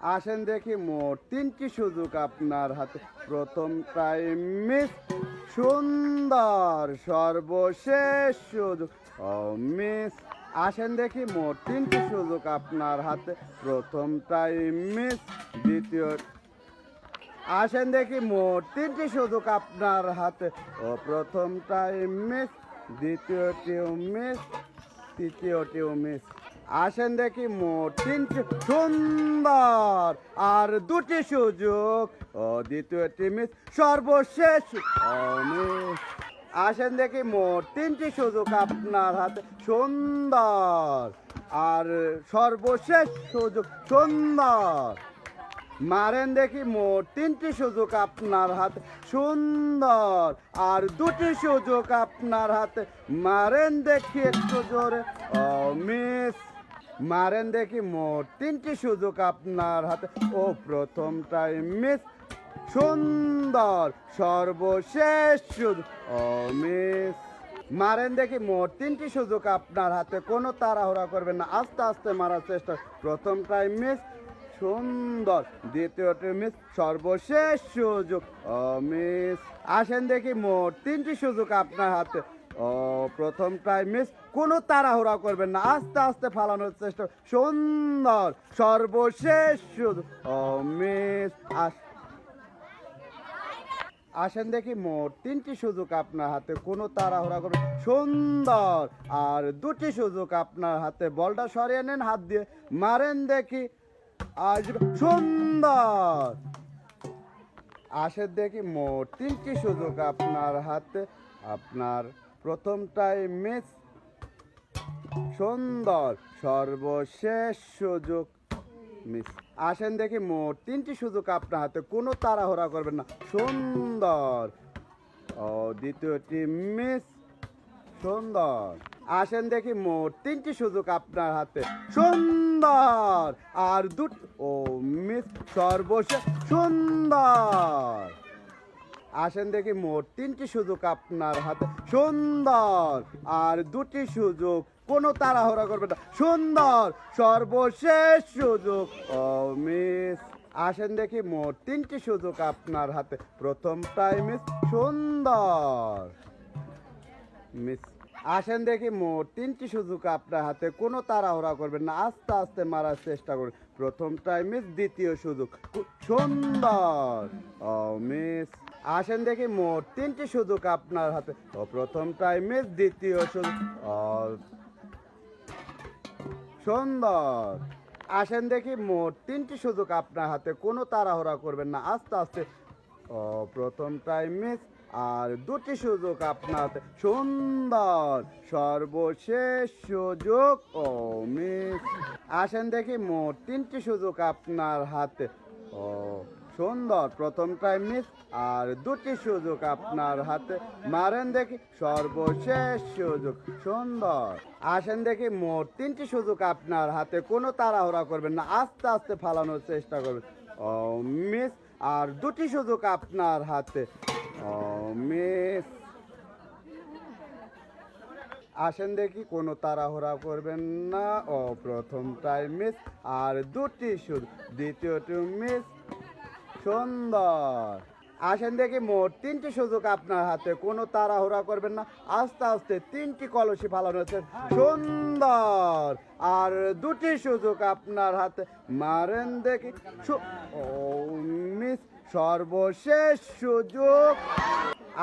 আসেন দেখি মোট তিনটি সুযোগ আপনার হাতে। প্রথম টাইম মিস সুন্দর, সর্বশেষ সুযোগ। ও, মিস। আসেন দেখি মোট তিনটি সুযোগ আপনার হাতে। প্রথম টাইম মিস, দ্বিতীয় আসেন দেখি মোট তিনটি সুযোগ আপনার হাতে। ও, প্রথম টাইম মিস, দ্বিতীয়টিও মিস, তৃতীয়টিও মিস। আসেন দেখি মোট তিনটি সুন্দর আর দুটি সুযোগ। ও দ্বিতীয়টি মিস সর্বশেষ। আসেন দেখি মোট তিনটি সুযোগ আপনার হাতে। সুন্দর। আর সর্বশেষ সুযোগ, সুন্দর। মারেন দেখি মোট তিনটি সুযোগ আপনার হাতে। সুন্দর। আর দুটি সুযোগ আপনার হাতে। মারেন দেখি একটু জোরে। মিস মারেন দেখি মোট তিনটি সুযোগ আপনার হাতে। ও, প্রথমটাই মিস সুন্দর, সর্বশেষ সুযোগ। ও, মিস মারেন দেখি মোট তিনটি সুযোগ আপনার হাতে। কোনো তাড়াহুড়া করবেন না, আস্তে আস্তে মারার চেষ্টা। প্রথমটাই মিস সুন্দর, দ্বিতীয়টি মিস সর্বশেষ সুযোগ। মিস আসেন দেখি মোট তিনটি সুযোগ আপনার হাতে। ও প্রথমটাই মিস কোনো তাড়াহুড়া করবেন না। আস্তে আস্তে ফালানোর চেষ্টা। সুন্দর। সর্বশেষ সুযোগ ও মিস আস আসেন দেখি, মোট তিনটি সুযোগ আপনার হাতে। কোনো তাড়াহুড়া করবে সুন্দর। আর দুটি সুযোগ আপনার হাতে। বলটা সরিয়ে নেন, হাত দিয়ে মারেন দেখি। আজ সুন্দর। আসেন দেখি, মোট তিনটি সুযোগ আপনার হাতে। আপনার প্রথমটাই মিস সুন্দর, সর্বশেষ সুযোগ। মিস, আসেন দেখি মোট তিনটি সুযোগ আপনার হাতে। কোনো তাড়াহুড়া করবেন না। সুন্দর। ও, দ্বিতীয়টি মিস সুন্দর। আসেন দেখি মোট তিনটি সুযোগ আপনার হাতে। সুন্দর। আর দুট, ও, মিস, সর্বশেষ সুন্দর। আসেন দেখি মোট তিনটি সুযোগ আপনার হাতে। সুন্দর, আর দুটি সুযোগ কোনো তাড়াহুড়া করবে না। সুন্দর, সর্বশেষ সুযোগ, ও মিস। আসেন দেখি মোট তিনটি সুযোগ আপনার হাতে। প্রথমটাই মিস, সুন্দর। মিস আসেন দেখি, মোট তিনটি সুযোগ আপনার হাতে। কোনো তাড়াহুড়া করবেন না, আস্তে আস্তে মারার চেষ্টা করুন। প্রথমটাই মিস দ্বিতীয় সুযোগ। সুন্দর। ও মিস আসেন দেখি, মোট তিনটি সুযোগ আপনার হাতে। ও প্রথমটাই মিস দ্বিতীয় সুযোগ। ও সুন্দর। আসেন দেখি, মোট তিনটি সুযোগ আপনার হাতে। কোনো তাড়াহুড়া করবেন না, আস্তে আস্তে। ও প্রথমটাই মিস আর দুটি সুযোগ আপনার সুন্দর, সর্বশেষ সুযোগ ও মিস। আসেন দেখি মোট তিনটি সুযোগ আপনার হাতে। ও, সুন্দর, প্রথমটাই মিস, আর দুটি সুযোগ আপনার হাতে। মারেন দেখি, সর্বশেষ সুযোগ, সুন্দর। আসেন দেখি মোট তিনটি সুযোগ আপনার হাতে। কোনো তাড়াহুড়া করবেন না, আস্তে আস্তে ফালানোর চেষ্টা করবেন। ও, মিস, আর দুটি সুযোগ আপনার হাতে। মিস আসেন দেখি, কোনো তাড়াহুড়া করবেন না। ও প্রথমটাই মিস আর দুটি সুযোগ দ্বিতীয়টি মিস সুন্দর। আসেন দেখি, মোট তিনটি সুযোগ আপনার হাতে। কোনো তাড়াহুড়া করবেন না। আস্তে আস্তে তিনটি কলসি ফালানো হচ্ছে সুন্দর। আর দুটি সুযোগ আপনার হাতে। মারেন দেখি। ও মিস সর্বশেষ সুযোগ।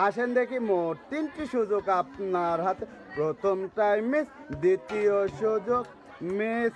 আসেন দেখি মোট তিনটি সুযোগ আপনার হাতে। প্রথম টাইম মিস দ্বিতীয় সুযোগ মিস